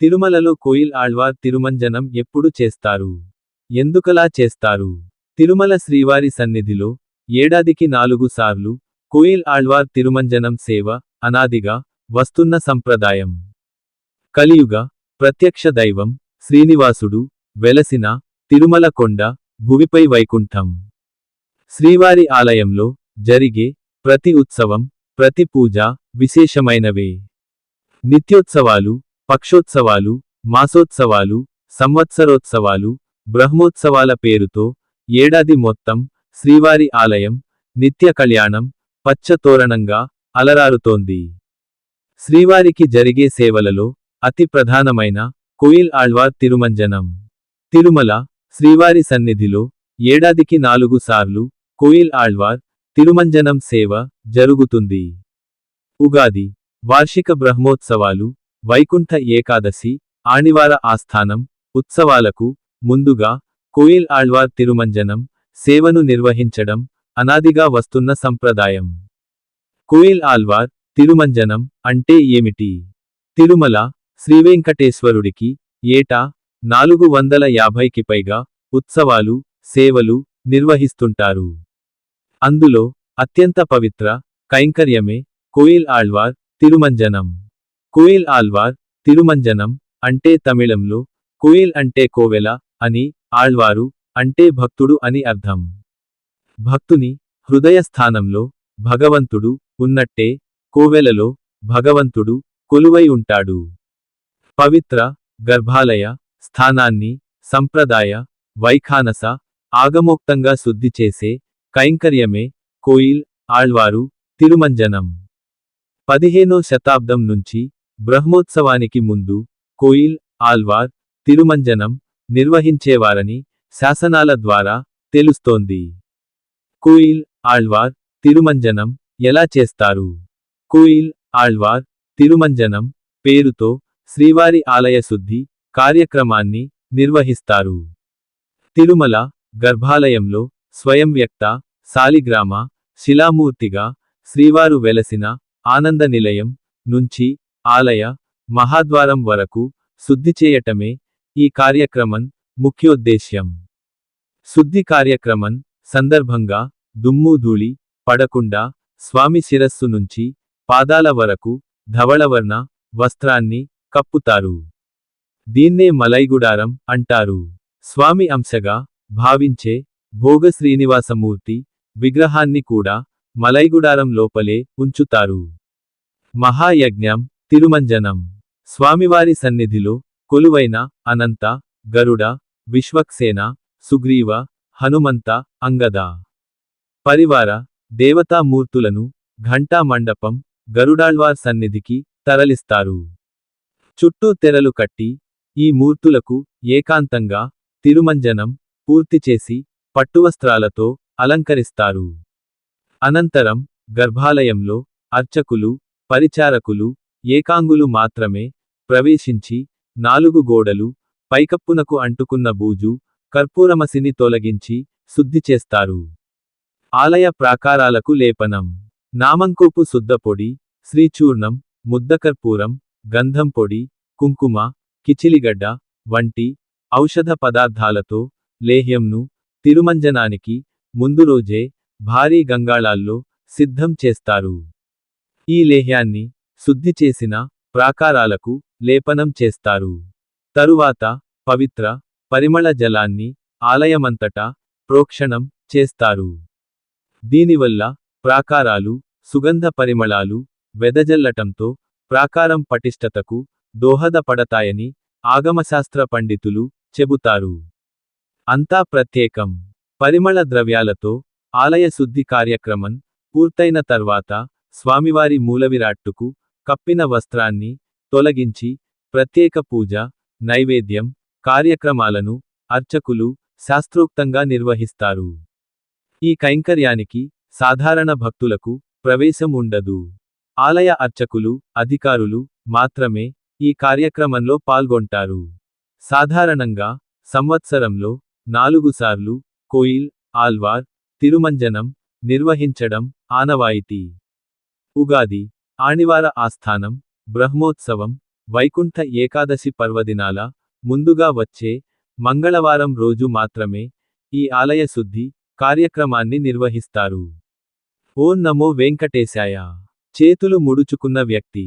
తిరుమలలో కోయిల్ ఆళ్వార్ తిరుమంజనం ఎప్పుడు చేస్తారు? ఎందుకలా చేస్తారు? తిరుమల శ్రీవారి సన్నిధిలో ఏడాదికి నాలుగు సార్లు కోయిల్ ఆళ్వార్ తిరుమంజనం సేవ అనాదిగా వస్తున్న సంప్రదాయం. కలియుగ ప్రత్యక్ష దైవం శ్రీనివాసుడు వెలసిన తిరుమల కొండ భువిపై వైకుంఠం. శ్రీవారి ఆలయంలో జరిగే ప్రతి ఉత్సవం ప్రతి పూజ విశేషమైనవే. నిత్యోత్సవాలు పక్షోత్సవాలు మాసోత్సవాలు సంవత్సరోత్సవాలు బ్రహ్మోత్సవాల పేరుతో ఏడాది మొత్తం శ్రీవారి ఆలయం నిత్య కళ్యాణం పచ్చ తోరణంగా అలరారుతోంది. శ్రీవారికి జరిగే సేవలలో అతి ప్రధానమైన కోయిల్ ఆళ్వార్ తిరుమంజనం. తిరుమల శ్రీవారి సన్నిధిలో ఏడాదికి నాలుగు సార్లు కోయిల్ ఆళ్వార్ తిరుమంజనం సేవ జరుగుతుంది. ఉగాది వార్షిక బ్రహ్మోత్సవాలు వైకుంఠ ఏకాదశి ఆణివార ఆస్థానం ఉత్సవాలకు ముందుగా కోయిల్ ఆళ్వార్ తిరుమంజనం సేవను నిర్వహించడం అనాదిగా వస్తున్న సంప్రదాయం. కోయిల్ ఆళ్వార్ తిరుమంజనం అంటే ఏమిటి? తిరుమల శ్రీవెంకటేశ్వరుడికి ఏటా నాలుగు వందల యాభైకి పైగా ఉత్సవాలు సేవలు నిర్వహిస్తుంటారు. అందులో అత్యంత పవిత్ర కైంకర్యమే కోయిల్ ఆళ్వార్ తిరుమంజనం. కోయిల్ ఆల్వార్ తిరుమంజనం అంటే తమిళంలో కోయిల్ అంటే కోవెల అని ఆళ్వారు అంటే భక్తుడు అని అర్థం. భక్తుని హృదయ స్థానంలో భగవంతుడు ఉన్నట్టే కోవెలలో భగవంతుడు కొలువై ఉంటాడు. పవిత్ర గర్భాలయ స్థానాన్ని సంప్రదాయ వైఖానస ఆగమోక్తంగా శుద్ధి చేసే కైంకర్యమే కోయిల్ ఆళ్వారు తిరుమంజనం. పదిహేనో శతాబ్దం నుంచి బ్రహ్మోత్సవానికి ముందు కోయిల్ ఆల్వార్ తిరుమంజనం నిర్వహించేవారని శాసనాల ద్వారా తెలుస్తోంది. కోయిల్ ఆళ్వార్ తిరుమంజనం ఎలా చేస్తారు? కోయిల్ ఆళ్వార్ తిరుమంజనం పేరుతో శ్రీవారి ఆలయ శుద్ధి కార్యక్రమాన్ని నిర్వహిస్తారు. తిరుమల గర్భాలయంలో స్వయం వ్యక్త సాలిగ్రామ శిలామూర్తిగా శ్రీవారు వెలసిన ఆనంద నిలయం నుంచి ఆలయ మహాద్వారం వరకు శుద్ధి చేయటమే ఈ కార్యక్రమం ముఖ్యోద్దేశ్యం. శుద్ధి కార్యక్రమం సందర్భంగా దుమ్ము ధూళి పడకుండా స్వామి శిరస్సు నుంచి పాదాల వరకు ధవళవర్ణ వస్త్రాన్ని కప్పుతారు. దీన్నే మలైగుడారం అంటారు. స్వామి అంశగా భావించే భోగ శ్రీనివాసమూర్తి విగ్రహాన్ని కూడా మలైగుడారం లోపలే ఉంచుతారు. మహాయజ్ఞం తిరుమంజనం. స్వామివారి సన్నిధిలో కొలువైన అనంత గరుడ విశ్వక్సేన సుగ్రీవ హనుమంత అంగద పరివార దేవతామూర్తులను ఘంటా మండపం గరుడాళ్వార్ సన్నిధికి తరలిస్తారు. చుట్టూ తెరలు కట్టి ఈ మూర్తులకు ఏకాంతంగా తిరుమంజనం పూర్తి చేసి పట్టువస్త్రాలతో అలంకరిస్తారు. అనంతరం గర్భాలయంలో అర్చకులు పరిచారకులు ఏకాంగులు మాత్రమే ప్రవేశించి నాలుగు గోడలు పైకప్పునకు అంటుకున్న బూజు కర్పూరమసిని తొలగించి శుద్ధి చేస్తారు. ఆలయ ప్రాకారాలకు లేపనం. నామంకోపు శుద్ధపొడి శ్రీచూర్ణం ముద్దకర్పూరం గంధం పొడి కుంకుమ కిచిలిగడ్డ వంటి ఔషధ పదార్థాలతో లేహ్యంను తిరుమంజనానికి ముందు రోజే భారీ గంగాళాల్లో సిద్ధం చేస్తారు. ఈ లేహ్యాన్ని శుద్ధి చేసిన ప్రాకారాలకు లేపనం చేస్తారు. తరువాత పవిత్ర పరిమళ జలాన్ని ఆలయమంతటా ప్రోక్షణం చేస్తారు. దీనివల్ల ప్రాకారాలు సుగంధ పరిమళాలు వెదజల్లటంతో ప్రాకారం పటిష్టతకు దోహదపడతాయని ఆగమశాస్త్ర పండితులు చెబుతారు. అంతా ప్రత్యేకం. పరిమళ ద్రవ్యాలతో ఆలయ శుద్ధి కార్యక్రమం పూర్తయిన తర్వాత స్వామివారి మూలవిరాట్టుకు కప్పిన వస్త్రాన్ని తొలగించి ప్రత్యేక పూజ నైవేద్యం కార్యక్రమాలను అర్చకులు శాస్త్రోక్తంగా నిర్వహిస్తారు. ఈ కైంకర్యానికి సాధారణ భక్తులకు ప్రవేశం ఉండదు. ఆలయ అర్చకులు అధికారులు మాత్రమే ఈ కార్యక్రమంలో పాల్గొంటారు. సాధారణంగా సంవత్సరంలో నాలుగుసార్లు కోయిల్ ఆల్వార్ తిరుమంజనం నిర్వహించడం ఆనవాయితీ. ఉగాది ఆణివార ఆస్థానం బ్రహ్మోత్సవం వైకుంఠ ఏకాదశి పర్వదినాల ముందుగా వచ్చే మంగళవారం రోజు మాత్రమే ఈ ఆలయ శుద్ధి కార్యక్రమాన్ని నిర్వహిస్తారు. ఓం నమో వెంకటేశాయ. చేతులు ముడుచుకున్న వ్యక్తి.